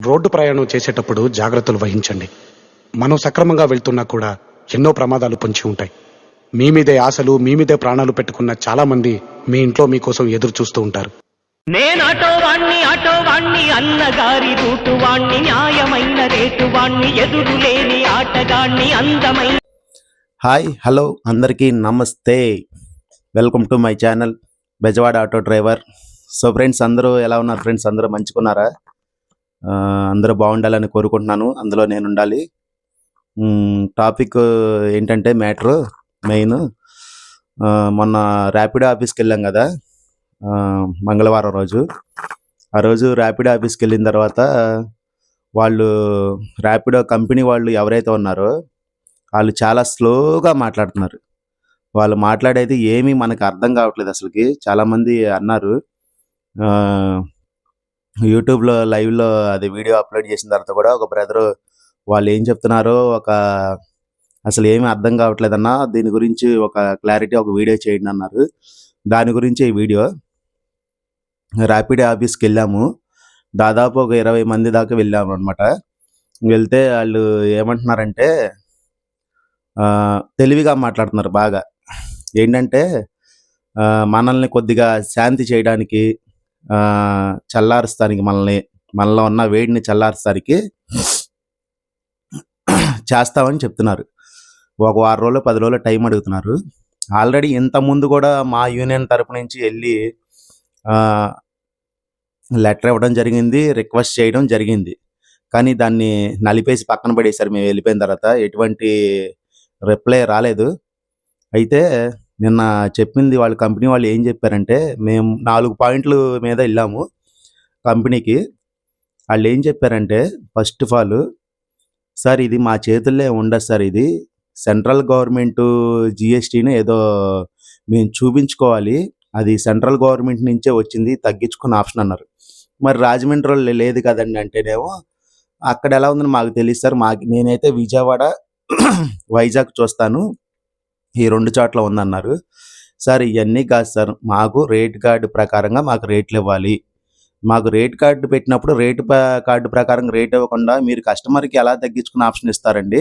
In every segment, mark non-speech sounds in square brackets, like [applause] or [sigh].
Road ప్రయాణం చేసేటప్పుడు జాగ్రత్తలు వహించండి. మనం సక్రమంగా వెళ్తున్నా కూడా ఎన్నో ప్రమాదాలు పొంచి ఉంటాయి. మీ మీదే ఆశలు మీ మీదే ప్రాణాలు పెట్టుకున్న చాలా మంది మీ ఇంట్లో మీకోసం ఎదురు చూస్తూ ఉంటారు. నేనాటో వాణ్ణి ఆటో వాణ్ణి అన్నగారి రూటు వాణ్ణి న్యాయమైన రేటు వాణ్ణి ఎదురు లేని ఆటగాణ్ణి అందమైన హాయ్ హలో అందరికీ నమస్తే. Welcome to my channel Bezawada auto driver. So friends అందరూ ఎలా ఉన్నారు? ఫ్రెండ్స్ అందరూ మంచుకున్నారా ఆ, అందరూ బాగుండాలని కోరుకుంటున్నాను. అందులో నేను ఉండాలి. టాపిక్ ఏంటంటే మ్యాటర్ మెయిన్. మొన్న ర్యాపిడో ఆఫీస్కి వెళ్ళాం కదా. మంగళవారం రోజు. ఆ రోజు ర్యాపిడో ఆఫీస్కి వెళ్ళిన తర్వాత వాళ్ళు ర్యాపిడో కంపెనీ వాళ్ళు ఎవరైతే ఉన్నారో వాళ్ళు చాలా స్లోగా మాట్లాడుతున్నారు. వాళ్ళు మాట్లాడేది ఏమీ మనకు అర్థం కావట్లేదు అసలుకి. చాలామంది అన్నారు. యూట్యూబ్లో లైవ్లో అది వీడియో అప్లోడ్ చేసిన తర్వాత కూడా ఒక బ్రదరు వాళ్ళు ఏం చెప్తున్నారో ఒక అసలు ఏమీ అర్థం కావట్లేదన్నా దీని గురించి ఒక క్లారిటీ ఒక వీడియో చేయండి అన్నారు. దాని గురించి ఈ వీడియో. ర్యాపిడ్ ఆఫీస్కి వెళ్ళాము. దాదాపు ఒక ఇరవై మంది దాకా వెళ్ళాము అనమాట వెళ్తే వాళ్ళు ఏమంటున్నారంటే తెలివిగా మాట్లాడుతున్నారు బాగా. ఏంటంటే మనల్ని కొద్దిగా శాంతి చేయడానికి చల్లారుస్తానికి మనల్ని మనలో ఉన్న వేడిని చల్లారుస్తానికి చేస్తామని చెప్తున్నారు. ఒక వారం రోజులు పది రోజులు టైం అడుగుతున్నారు. ఆల్రెడీ ఇంతకుముందు ముందు కూడా మా యూనియన్ తరపు నుంచి వెళ్ళి లెటర్ ఇవ్వడం జరిగింది రిక్వెస్ట్ చేయడం జరిగింది. కానీ దాన్ని నలిపేసి పక్కన పడేశారు. మేము వెళ్ళిపోయిన తర్వాత ఎటువంటి రిప్లై రాలేదు. అయితే నిన్న చెప్పింది వాళ్ళ కంపెనీ వాళ్ళు ఏం చెప్పారంటే మేము నాలుగు పాయింట్ల మీద వెళ్ళాము కంపెనీకి. వాళ్ళు ఏం చెప్పారంటే ఫస్ట్ ఆఫ్ ఆల్ సార్ ఇది మా చేతుల్లో ఉండదు సార్ ఇది. సెంట్రల్ గవర్నమెంట్ జిఎస్టీని ఏదో మేము చూపించుకోవాలి. అది సెంట్రల్ గవర్నమెంట్ నుంచే వచ్చింది తగ్గించుకున్న ఆప్షన్ అన్నారు. మరి రాజమండ్రిలో లేదు కదండి అంటేనేమో అక్కడ ఎలా ఉందని మాకు తెలియదు సార్. మాకు నేనైతే విజయవాడ [clears throat] వైజాగ్ చూస్తాను. ఈ రెండు చోట్ల ఉందన్నారు. సార్ ఇవన్నీ కాదు సార్. మాకు రేట్ కార్డు ప్రకారంగా మాకు రేట్లు ఇవ్వాలి. మాకు రేట్ కార్డు పెట్టినప్పుడు రేటు కార్డు ప్రకారం రేట్ ఇవ్వకుండా మీరు కస్టమర్కి ఎలా తగ్గించుకునే ఆప్షన్ ఇస్తారండి?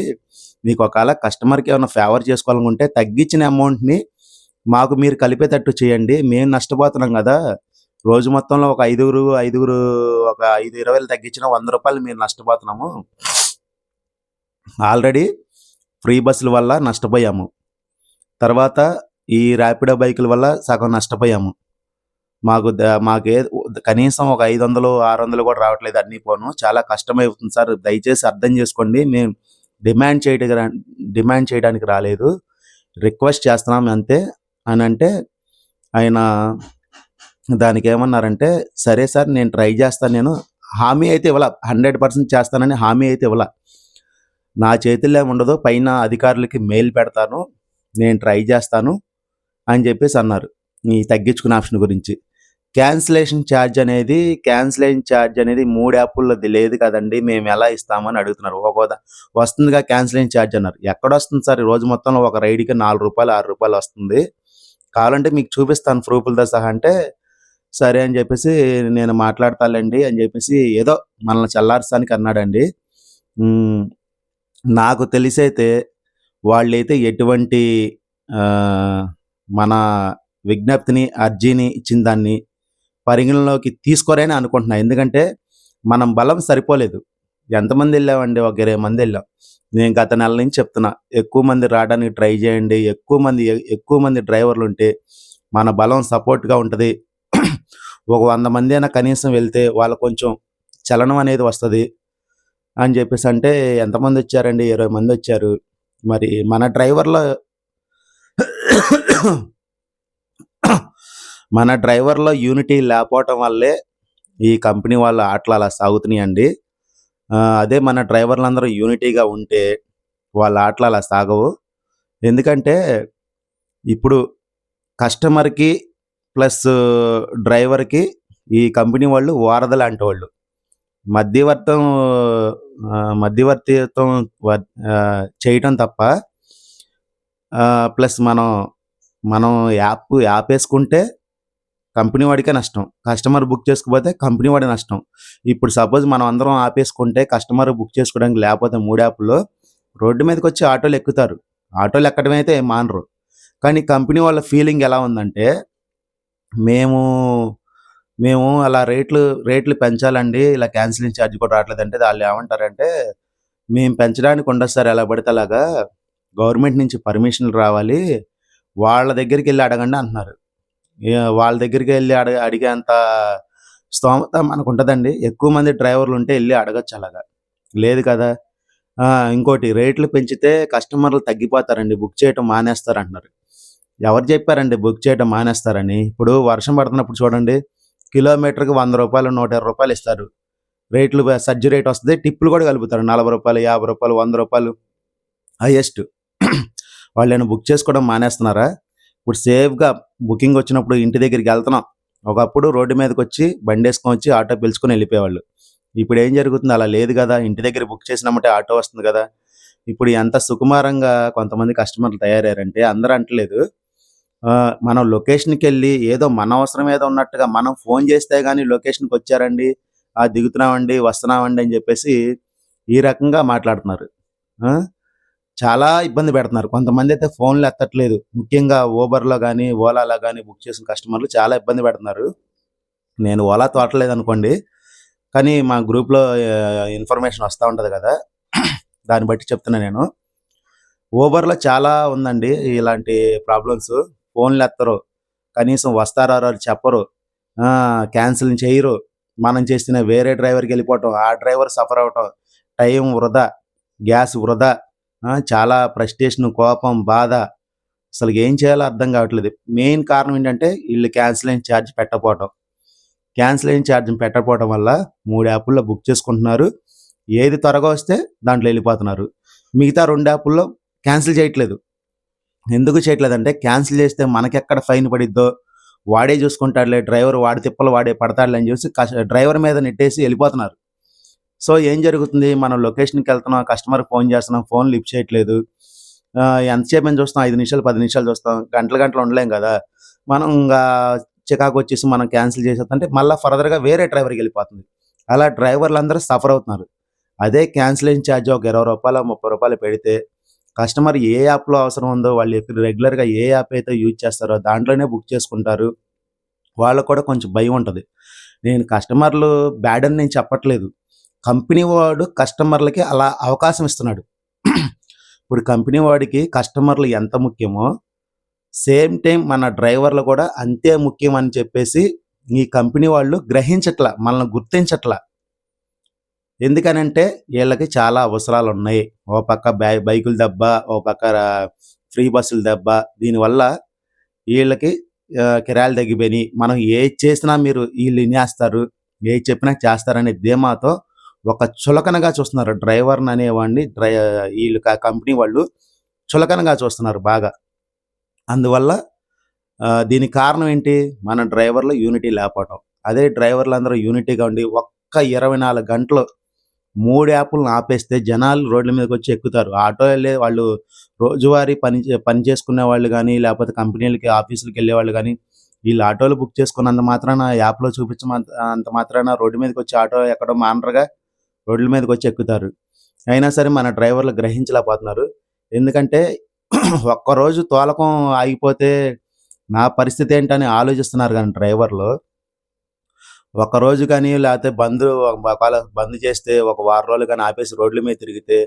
మీకు ఒకవేళ కస్టమర్కి ఏమైనా ఫేవర్ చేసుకోవాలనుకుంటే తగ్గించిన అమౌంట్ని మాకు మీరు కలిపేటట్టు చేయండి. మేము నష్టపోతున్నాం కదా. రోజు మొత్తంలో ఒక ఐదుగురు ఐదుగురు ఒక ఐదు ఇరవైలు తగ్గించిన వంద రూపాయలు మీరు నష్టపోతున్నాము. ఆల్రెడీ ఫ్రీ బస్సుల వల్ల నష్టపోయాము. తర్వాత ఈ ర్యాపిడో బైకుల వల్ల సగం నష్టపోయాము. మాకు మాకే కనీసం ఒక ఐదు వందలు ఆరు వందలు కూడా రావట్లేదు అన్ని పోను చాలా కష్టమవుతుంది సార్. దయచేసి అర్థం చేసుకోండి. మేము డిమాండ్ చేయడానికి డిమాండ్ చేయడానికి రాలేదు. రిక్వెస్ట్ చేస్తున్నాం అంతే అని అంటే ఆయన దానికి ఏమన్నారంటే సరే సార్ నేను ట్రై చేస్తాను. నేను హామీ అయితే ఇవ్వాల. హండ్రెడ్ పర్సెంట్ చేస్తానని హామీ అయితే ఇవ్వాల. నా చేతుల్లో ఉండదు పైన అధికారులకి మెయిల్ పెడతాను. నేను ట్రై చేస్తాను అని చెప్పేసి అన్నారు. ఈ తగ్గించుకునే ఆప్షన్ గురించి. క్యాన్సిలేషన్ ఛార్జ్ అనేది క్యాన్సిలేషన్ ఛార్జ్ అనేది మూడు యాప్లది లేదు కదండి మేము ఎలా ఇస్తామని అడుగుతున్నారు. ఒక వస్తుందిగా క్యాన్సిలేషన్ ఛార్జ్ అన్నారు. ఎక్కడ వస్తుంది సార్? ఈ రోజు మొత్తంలో ఒక రైడ్కి నాలుగు రూపాయలు ఆరు రూపాయలు వస్తుంది. కావాలంటే మీకు చూపిస్తాను ప్రూఫ్లతో సహా అంటే సరే అని చెప్పేసి నేను మాట్లాడతానండి అని చెప్పేసి ఏదో మనల్ని చల్లార్చడానికి అన్నాడండి. నాకు తెలిసైతే వాళ్ళైతే ఎటువంటి మన విజ్ఞప్తిని అర్జీని ఇచ్చిన దాన్ని పరిగణలోకి తీసుకోరని అనుకుంటున్నా. ఎందుకంటే మనం బలం సరిపోలేదు. ఎంతమంది వెళ్ళామండి? ఒక ఇరవై మంది వెళ్ళాం. నేను గత నెల నుంచి చెప్తున్నా ఎక్కువ మంది రావడానికి ట్రై చేయండి. ఎక్కువ మంది ఎక్కువ మంది డ్రైవర్లు ఉంటే మన బలం సపోర్ట్గా ఉంటుంది. ఒక వంద మంది అయినా కనీసం వెళ్తే వాళ్ళు కొంచెం చలనం అనేది వస్తుంది. అని చెప్పేసి అంటే ఎంతమంది వచ్చారండి? ఇరవై మంది వచ్చారు. మరి మన డ్రైవర్ల మన డ్రైవర్లో యూనిటీ లేకపోవటం వల్లే ఈ కంపెనీ వాళ్ళ ఆటలు అలా సాగుతున్నాయండి. అండి అదే మన డ్రైవర్లందరూ యూనిటీగా ఉంటే వాళ్ళ ఆటలు అలా సాగవు. ఎందుకంటే ఇప్పుడు కస్టమర్కి ప్లస్ డ్రైవర్కి ఈ కంపెనీ వాళ్ళు వారధ లాంటి వాళ్ళు. మధ్యవర్తం మధ్యవర్తిత్వం వ- చేయటం తప్ప ప్లస్ మనం మనం యాప్ యాప్ వేసుకుంటే కంపెనీ వాడికే నష్టం. కస్టమర్ బుక్ చేసుకోకపోతే కంపెనీ వాడి నష్టం. ఇప్పుడు సపోజ్ మనం అందరం ఆపేసుకుంటే కస్టమర్ బుక్ చేసుకోవడానికి లేకపోతే మూడు యాప్లో రోడ్డు మీదకి వచ్చి ఆటోలు ఎక్కుతారు. ఆటోలు ఎక్కడం అయితే మానరు. కానీ కంపెనీ వాళ్ళ ఫీలింగ్ ఎలా ఉందంటే మేము మేము అలా రేట్లు రేట్లు పెంచాలండి. ఇలా క్యాన్సిలింగ్ ఛార్జ్ కూడా రావట్లేదంటే వాళ్ళు ఏమంటారంటే మేము పెంచడానికి ఉండదు సార్ ఎలా పడితే అలాగా. గవర్నమెంట్ నుంచి పర్మిషన్లు రావాలి. వాళ్ళ దగ్గరికి వెళ్ళి అడగండి అంటున్నారు. వాళ్ళ దగ్గరికి వెళ్ళి అడగ అడిగేంత స్తోమత మనకు ఉంటుందండి. ఎక్కువ మంది డ్రైవర్లు ఉంటే వెళ్ళి అడగచ్చు అలాగా. లేదు కదా. ఆ, ఇంకోటి రేట్లు పెంచితే కస్టమర్లు తగ్గిపోతారండి. బుక్ చేయటం మానేస్తారు అంటున్నారు. ఎవరు చెప్పారండి బుక్ చేయటం మానేస్తారని? ఇప్పుడు వర్షం పడుతున్నప్పుడు చూడండి. కిలోమీటర్కి వంద రూపాయలు నూట ఇరవై రూపాయలు ఇస్తారు. రేట్లు సర్జీ రేట్ వస్తుంది టిప్పులు కూడా కలుపుతారు. నలభై రూపాయలు యాభై రూపాయలు వంద రూపాయలు హయ్యెస్ట్ [clears throat] వాళ్ళు నేను బుక్ చేసుకోవడం మానేస్తున్నారా? ఇప్పుడు సేఫ్గా బుకింగ్ వచ్చినప్పుడు ఇంటి దగ్గరికి వెళ్తున్నాం. ఒకప్పుడు రోడ్డు మీదకి వచ్చి బండి వేసుకొని వచ్చి ఆటో పిలుచుకొని వెళ్ళిపోయేవాళ్ళు. ఇప్పుడు ఏం జరుగుతుంది? అలా లేదు కదా ఇంటి దగ్గర బుక్ చేసినామంటే ఆటో వస్తుంది కదా. ఇప్పుడు ఎంత సుకుమారంగా కొంతమంది కస్టమర్లు తయారయ్యారంటే అందరూ అంటలేదు. మనం లొకేషన్కి వెళ్ళి ఏదో మన అవసరం ఏదో ఉన్నట్టుగా మనం ఫోన్ చేస్తే కానీ లొకేషన్కి వచ్చారండి ఆ దిగుతున్నామండి వస్తున్నామండి అని చెప్పేసి ఈ రకంగా మాట్లాడుతున్నారు. ఆ, చాలా ఇబ్బంది పెడుతున్నారు. కొంతమంది అయితే ఫోన్లు ఎత్తట్లేదు. ముఖ్యంగా ఓబర్లో కానీ ఓలాలో కానీ బుక్ చేసిన కస్టమర్లు చాలా ఇబ్బంది పెడుతున్నారు. నేను ఓలా తోటలేదు అనుకోండి కానీ మా గ్రూప్లో ఇన్ఫర్మేషన్ వస్తూ ఉంటుంది కదా. దాన్ని బట్టి చెప్తున్నా నేను. ఓబర్లో చాలా ఉందండి ఇలాంటి ప్రాబ్లమ్స్ ఫోన్లు ఎత్తరు కనీసం వస్తారో చెప్పరు. క్యాన్సిల్ చేయరు. మనం చేసిన వేరే డ్రైవర్కి వెళ్ళిపోవటం ఆ డ్రైవర్ సఫర్ అవటం టైం వృధా గ్యాస్ వృధా చాలా ఫ్రస్ట్రేషన్ కోపం బాధ. అసలు ఏం చేయాలో అర్థం కావట్లేదు. మెయిన్ కారణం ఏంటంటే వీళ్ళు క్యాన్సిలింగ్ ఛార్జ్ పెట్టకపోవటం. క్యాన్సిలింగ్ ఛార్జ్ పెట్టకపోవడం వల్ల మూడు యాప్ల్లో బుక్ చేసుకుంటున్నారు. ఏది త్వరగా వస్తే దాంట్లో వెళ్ళిపోతున్నారు. మిగతా రెండు యాప్ల్లో క్యాన్సిల్ చేయట్లేదు. ఎందుకు చేయట్లేదంటే క్యాన్సిల్ చేస్తే మనకెక్కడ ఫైన్ పడిద్దో వాడే చూసుకుంటాడులే డ్రైవర్ వాడి తిప్పలు వాడే పడతాడులే అని చూసి డ్రైవర్ మీద నెట్టేసి వెళ్ళిపోతున్నారు. సో ఏం జరుగుతుంది? మనం లొకేషన్కి వెళ్తున్నాం కస్టమర్ ఫోన్ చేస్తున్నాం ఫోన్ లిఫ్ట్ చేయట్లేదు. ఎంతసేపు అని చూస్తాం ఐదు నిమిషాలు పది నిమిషాలు చూస్తాం. గంటలు గంటలు ఉండలేం కదా. మనం ఇంకా చికాకు వచ్చేసి మనం క్యాన్సిల్ చేసేదంటే మళ్ళీ ఫర్దర్గా వేరే డ్రైవర్కి వెళ్ళిపోతుంది. అలా డ్రైవర్లు అందరూ సఫర్ అవుతున్నారు. అదే క్యాన్సిలేషన్ ఛార్జ్ ఒక ఇరవై రూపాయలు ముప్పై రూపాయలు పెడితే కస్టమర్ ఏ యాప్లో అవసరం ఉందో వాళ్ళు ఎప్పుడు రెగ్యులర్గా ఏ యాప్ అయితే యూజ్ చేస్తారో దాంట్లోనే బుక్ చేసుకుంటారు. వాళ్ళకు కూడా కొంచెం భయం ఉంటుంది. నేను కస్టమర్లు బ్యాడ్ అని నేను చెప్పట్లేదు. కంపెనీ వాడు కస్టమర్లకి అలా అవకాశం ఇస్తున్నాడు. ఇప్పుడు కంపెనీ వాడికి కస్టమర్లు ఎంత ముఖ్యమో సేమ్ టైం మన డ్రైవర్లు కూడా అంతే ముఖ్యం అని చెప్పేసి ఈ కంపెనీ వాళ్ళు గ్రహించట్లా మనల్ని గుర్తించట్లా. ఎందుకనంటే వీళ్ళకి చాలా అవసరాలు ఉన్నాయి ఓ పక్క బై బైకుల దెబ్బ ఓ పక్క ఫ్రీ బస్సుల దెబ్బ. దీనివల్ల వీళ్ళకి కిరాయిలు తగ్గిపోయినాయి. మనం ఏది చేసినా మీరు వీళ్ళు వినేస్తారు ఏది చెప్పినా చేస్తారనే ధీమాతో ఒక చులకనగా చూస్తున్నారు. డ్రైవర్ని అనేవాడిని డ్రై వీళ్ళు కంపెనీ వాళ్ళు చులకనగా చూస్తున్నారు బాగా. అందువల్ల దీనికి కారణం ఏంటి? మన డ్రైవర్లు యూనిటీ లేకపోవటం. అదే డ్రైవర్లు అందరూ యూనిటీగా ఉండి ఒక్క ఇరవై నాలుగు గంటలు మూడు యాప్లను ఆపేస్తే జనాలు రోడ్ల మీదకి వచ్చి ఎక్కుతారు. ఆటో వెళ్ళే వాళ్ళు రోజువారీ పని పని చేసుకునే వాళ్ళు కానీ లేకపోతే కంపెనీలకి ఆఫీసులకి వెళ్ళే వాళ్ళు కానీ వీళ్ళు ఆటోలు బుక్ చేసుకున్నంత మాత్రాన యాప్లో చూపించమంత అంత మాత్రాన రోడ్డు మీదకి వచ్చి ఆటో ఎక్కడో మానరుగా రోడ్ల మీదకి వచ్చి ఎక్కుతారు. అయినా సరే మన డ్రైవర్లు గ్రహించలేకపోతున్నారు. ఎందుకంటే [clears throat] ఒక్కరోజు తోలకం ఆగిపోతే నా పరిస్థితి ఏంటని ఆలోచిస్తున్నారు కానీ డ్రైవర్లు. ఒక రోజు కానీ లేకపోతే బంద్ ఒకవేళ బంద్ చేస్తే ఒక వారం రోజులు కానీ ఆపేసి రోడ్ల మీద తిరిగితే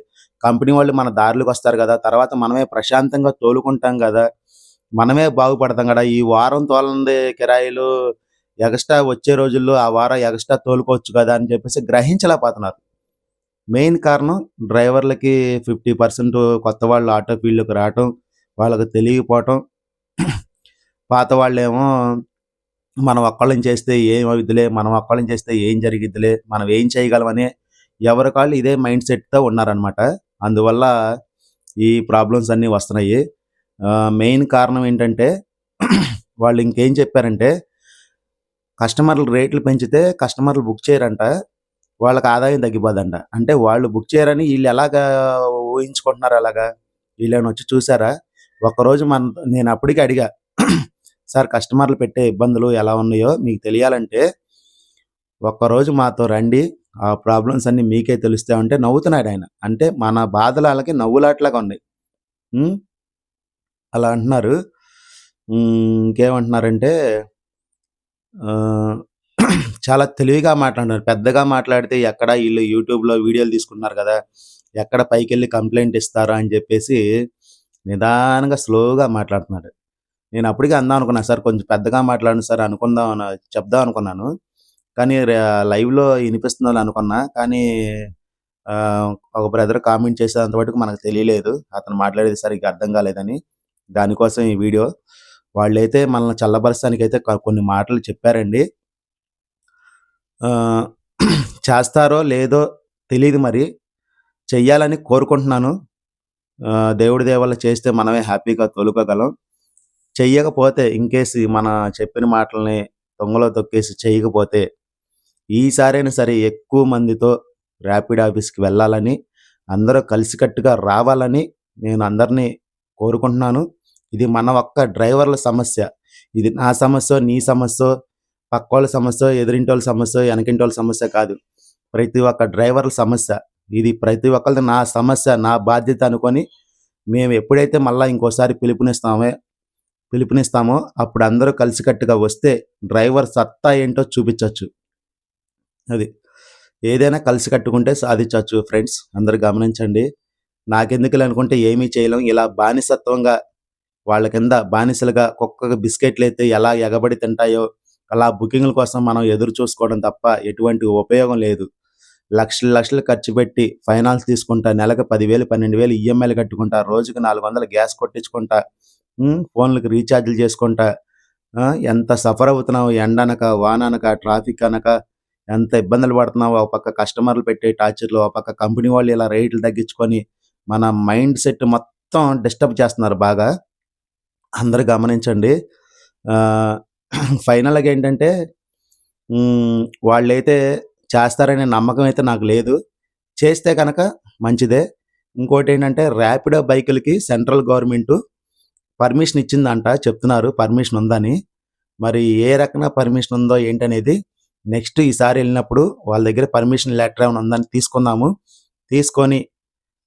కంపెనీ వాళ్ళు మన దారిలోకి వస్తారు కదా. తర్వాత మనమే ప్రశాంతంగా తోలుకుంటాం కదా. మనమే బాగుపడతాం కదా. ఈ వారం తోలంది కిరాయిలు ఎక్స్ట్రా వచ్చే రోజుల్లో ఆ వారం ఎక్స్ట్రా తోలుకోవచ్చు కదా అని చెప్పేసి గ్రహించలేకపోతున్నారు. మెయిన్ కారణం డ్రైవర్లకి ఫిఫ్టీ పర్సెంట్ కొత్త వాళ్ళు ఆటో ఫీల్డ్కి రావటం వాళ్ళకి తెలియకపోవటం. పాత వాళ్ళేమో మనం ఒక్కళ్ళని చేస్తే ఏం అవుద్దిలే మనం ఒక్కళ్ళని చేస్తే ఏం జరిగిద్దిలే మనం ఏం చేయగలమని ఎవరి కాళ్ళు ఇదే మైండ్ సెట్తో ఉన్నారనమాట అందువల్ల ఈ ప్రాబ్లమ్స్ అన్నీ వస్తున్నాయి. మెయిన్ కారణం ఏంటంటే [clears throat] వాళ్ళు ఇంకేం చెప్పారంటే కస్టమర్లు రేట్లు పెంచితే కస్టమర్లు బుక్ చేయరంట వాళ్ళకి ఆదాయం తగ్గిపోదంట. అంటే వాళ్ళు బుక్ చేయరని వీళ్ళు ఎలాగా ఊహించుకుంటున్నారు అలాగా? వీళ్ళని వచ్చి చూసారా? ఒకరోజు మన నేను అప్పటికి అడిగా సార్ కస్టమర్లు పెట్టే ఇబ్బందులు ఎలా ఉన్నాయో మీకు తెలియాలంటే ఒక్కరోజు మాతో రండి. ఆ ప్రాబ్లమ్స్ అన్ని మీకే తెలుస్తాయంటే నవ్వుతున్నాడు ఆయన. అంటే మన బాధలు వాళ్ళకి నవ్వులాట్లాగా ఉన్నాయి. అలా అంటున్నారు. ఇంకేమంటున్నారంటే చాలా తెలివిగా మాట్లాడినారు. పెద్దగా మాట్లాడితే ఎక్కడ వీళ్ళు యూట్యూబ్లో వీడియోలు తీసుకుంటున్నారు కదా ఎక్కడ పైకి వెళ్ళి కంప్లైంట్ ఇస్తారా అని చెప్పేసి నిదానంగా స్లోగా మాట్లాడుతున్నాడు. నేను అప్పటికే అందాం అనుకున్నాను సార్ కొంచెం పెద్దగా మాట్లాడండి సార్ అనుకుందాం అని చెప్దాం అనుకున్నాను. కానీ లైవ్లో వినిపిస్తుందని అనుకున్నా. కానీ ఒక బ్రదర్ కామెంట్ చేసేంత వరకు మనకు తెలియలేదు. అతను మాట్లాడేది సరిగ్గా అర్థం కాలేదని. దానికోసం ఈ వీడియో. వాళ్ళైతే మనల్ని చల్లబరచడానికి అయితే కొన్ని మాటలు చెప్పారండి. చేస్తారో లేదో తెలియదు మరి. చెయ్యాలని కోరుకుంటున్నాను. దేవుడి దేవల్ల చేస్తే మనమే హ్యాపీగా తోలుకోగలం. చెయ్యకపోతే ఇంకేసి మన చెప్పిన మాటల్ని దొంగలో తొక్కేసి చేయకపోతే ఈసారైనా సరే ఎక్కువ మందితో ర్యాపిడ్ ఆఫీస్కి వెళ్ళాలని అందరూ కలిసికట్టుగా రావాలని నేను అందరినీ కోరుకుంటున్నాను. ఇది మన ఒక్క డ్రైవర్ల సమస్య. ఇది నా సమస్య నీ సమస్య పక్క వాళ్ళ సమస్య ఎదురింటి వాళ్ళ సమస్య వెనకింటి వాళ్ళ సమస్య కాదు. ప్రతి ఒక్క డ్రైవర్ల సమస్య. ఇది ప్రతి ఒక్కరిది నా సమస్య నా బాధ్యత అనుకొని మేము ఎప్పుడైతే మళ్ళీ ఇంకోసారి పిలుపునిస్తామో పిలుపునిస్తామో అప్పుడు అందరూ కలిసికట్టుగా వస్తే డ్రైవర్ సత్తా ఏంటో చూపించవచ్చు అది. ఏదైనా కలిసి కట్టుకుంటే సాధించవచ్చు ఫ్రెండ్స్ అందరు గమనించండి. నాకెందుకు అనుకుంటే ఏమీ చేయలేం. ఇలా బానిసత్వంగా వాళ్ళ కింద బానిసలుగా కుక్క బిస్కెట్లు అయితే ఎలా ఎగబడి తింటాయో అలా బుకింగ్ల కోసం మనం ఎదురు చూసుకోవడం తప్ప ఎటువంటి ఉపయోగం లేదు. లక్షలు లక్షలు ఖర్చు పెట్టి ఫైనాన్స్ తీసుకుంటా నెలకు పదివేలు పన్నెండు వేలు ఈఎంఐలు కట్టుకుంటా రోజుకి నాలుగు వందలు గ్యాస్ కొట్టించుకుంటా ఫోన్లకు రీఛార్జ్లు చేసుకుంటా ఎంత సఫర్ అవుతున్నావు ఎండ అనక వాన అనక ట్రాఫిక్ అనక ఎంత ఇబ్బందులు పడుతున్నావు ఒక పక్క కస్టమర్లు పెట్టే టార్చర్లు ఒక పక్క కంపెనీ వాళ్ళు ఇలా రేట్లు తగ్గించుకొని మన మైండ్ సెట్ మొత్తం డిస్టర్బ్ చేస్తున్నారు బాగా. అందరు గమనించండి. ఫైనల్గా ఏంటంటే వాళ్ళైతే చేస్తారనే నమ్మకం అయితే నాకు లేదు. చేస్తే కనుక మంచిదే. ఇంకోటి ఏంటంటే ర్యాపిడో బైకులకి సెంట్రల్ గవర్నమెంట్ పర్మిషన్ ఇచ్చిందంట చెప్తున్నారు. పర్మిషన్ ఉందని. మరి ఏ రకంగా పర్మిషన్ ఉందో ఏంటనేది నెక్స్ట్ ఈసారి వెళ్ళినప్పుడు వాళ్ళ దగ్గర పర్మిషన్ లెటర్ ఏమైనా ఉందని తీసుకుందాము. తీసుకొని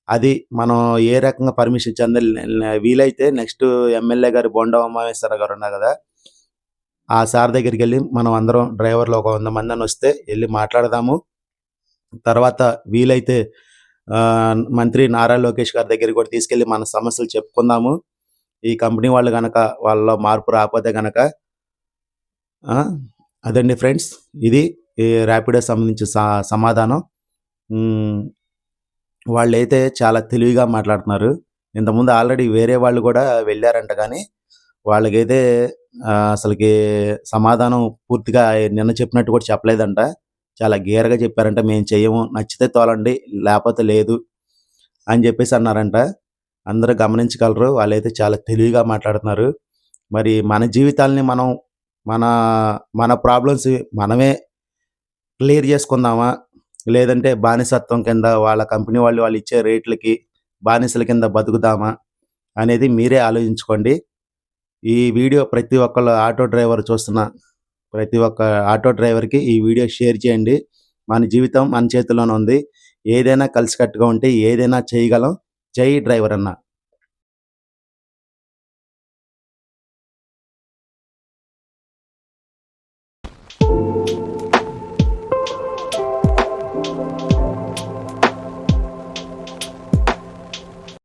అది మనం ఏ రకంగా పర్మిషన్ ఇచ్చిందో వీలైతే నెక్స్ట్ ఎమ్మెల్యే గారు బొండా ఉమామేశ్వర గారు ఉన్నారు కదా ఆ సార్ దగ్గరికి వెళ్ళి మనం అందరం డ్రైవర్లు ఒక వంద మంది అని వస్తే వెళ్ళి మాట్లాడదాము. తర్వాత వీలైతే ఆ, మంత్రి నారా లోకేష్ గారి దగ్గరికి కూడా తీసుకెళ్ళి మన సమస్యలు చెప్పుకుందాము. ఈ కంపెనీ వాళ్ళు కనుక వాళ్ళలో మార్పు రాకపోతే కనుక ఆ, అదండి ఫ్రెండ్స్. ఇది ఈ ర్యాపిడో సంబంధించి సమాధానం. వాళ్ళైతే చాలా తెలివిగా మాట్లాడుతున్నారు. ఇంతకుముందు ఆల్రెడీ వేరే వాళ్ళు కూడా వెళ్ళారంట కానీ వాళ్ళకైతే అసలుకి సమాధానం పూర్తిగా నిన్న చెప్పినట్టు కూడా చెప్పలేదంట. చాలా గేరగా చెప్పారంట మేము చెయ్యము నచ్చితే తోలండి లేకపోతే లేదు అని చెప్పేసి అన్నారంట. అందరూ గమనించగలరు. వాళ్ళైతే చాలా తెలివిగా మాట్లాడుతున్నారు. మరి మన జీవితాల్ని మనం మన మన ప్రాబ్లమ్స్ మనమే క్లియర్ చేసుకుందామా? లేదంటే బానిసత్వం కింద వాళ్ళ కంపెనీ వాళ్ళు వాళ్ళు ఇచ్చే రేట్లకి బానిసల కింద బతుకుదామా? అనేది మీరే ఆలోచించుకోండి. ఈ వీడియో ప్రతి ఒక్కళ్ళు ఆటో డ్రైవర్ చూస్తున్న ప్రతి ఒక్క ఆటో డ్రైవర్కి ఈ వీడియో షేర్ చేయండి. మన జీవితం మన చేతిలోనే ఉంది. ఏదైనా కలిసికట్టుగా ఉంటే ఏదైనా చేయగలం. జై డ్రైవర్ అన్న.